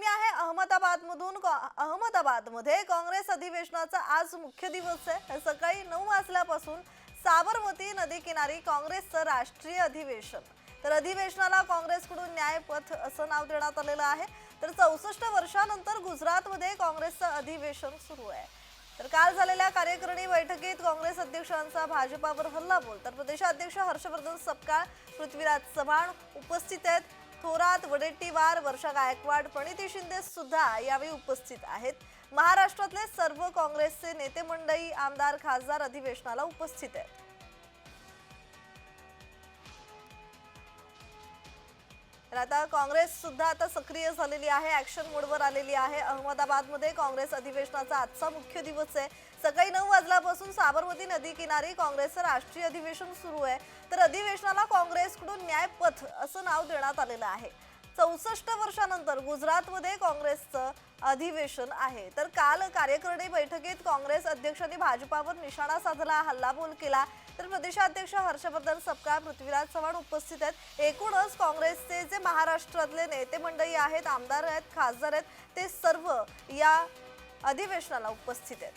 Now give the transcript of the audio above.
बातमी आहे अहमदाबादमधून. कॉ- अहमदाबादमध्ये काँग्रेस अधिवेशनाचा आज मुख्य दिवस आहे. सकाळी नऊ वाजल्यापासून साबरमती नदीकिनारी काँग्रेसचं राष्ट्रीय अधिवेशन. तर अधिवेशनाला काँग्रेसकडून न्यायपथ असं नाव देण्यात आलेलं आहे. तर चौसष्ट वर्षानंतर गुजरातमध्ये काँग्रेसचं अधिवेशन सुरू आहे. तर काल झालेल्या कार्यकारिणी बैठकीत काँग्रेस अध्यक्षांचा भाजपावर हल्लाबोल तर प्रदेशाध्यक्ष हर्षवर्धन सपकाळ पृथ्वीराज चव्हाण उपस्थित आहेत. थोरात वडेट्टीवार वर्षा गायकवाड प्रणिती शिंदे सुद्धा यावेळी उपस्थित आहेत. महाराष्ट्रातले सर्व काँग्रेसचे नेते मंडळी आमदार खासदार अधिवेशनाला उपस्थित आहेत. आता काँग्रेस सुद्धा आता सक्रिय झालेली आहे ऍक्शन मोडवर आलेली आहे. अहमदाबादमध्ये काँग्रेस अधिवेशनाचा आजचा मुख्य दिवस आहे. सकाळी नऊ वाजल्यापासून साबरमती नदी किनारी काँग्रेसचं राष्ट्रीय अधिवेशन सुरू आहे. तर अधिवेशनाला काँग्रेसकडून न्यायपथ असं नाव देण्यात आलेलं आहे. चौसष्ट वर्षानंतर गुजरातमध्ये काँग्रेसचं अधिवेशन आहे. तर काल कार्यकारिणी बैठकीत काँग्रेस अध्यक्षांनी भाजपावर निशाणा साधला हल्लाबोल केला. तर प्रदेशाध्यक्ष हर्षवर्धन सपकाळ पृथ्वीराज चव्हाण उपस्थित आहेत. एकूणच काँग्रेसचे जे महाराष्ट्रातले नेते मंडळी आहेत आमदार आहेत खासदार आहेत ते सर्व या अधिवेशनाला उपस्थित आहेत.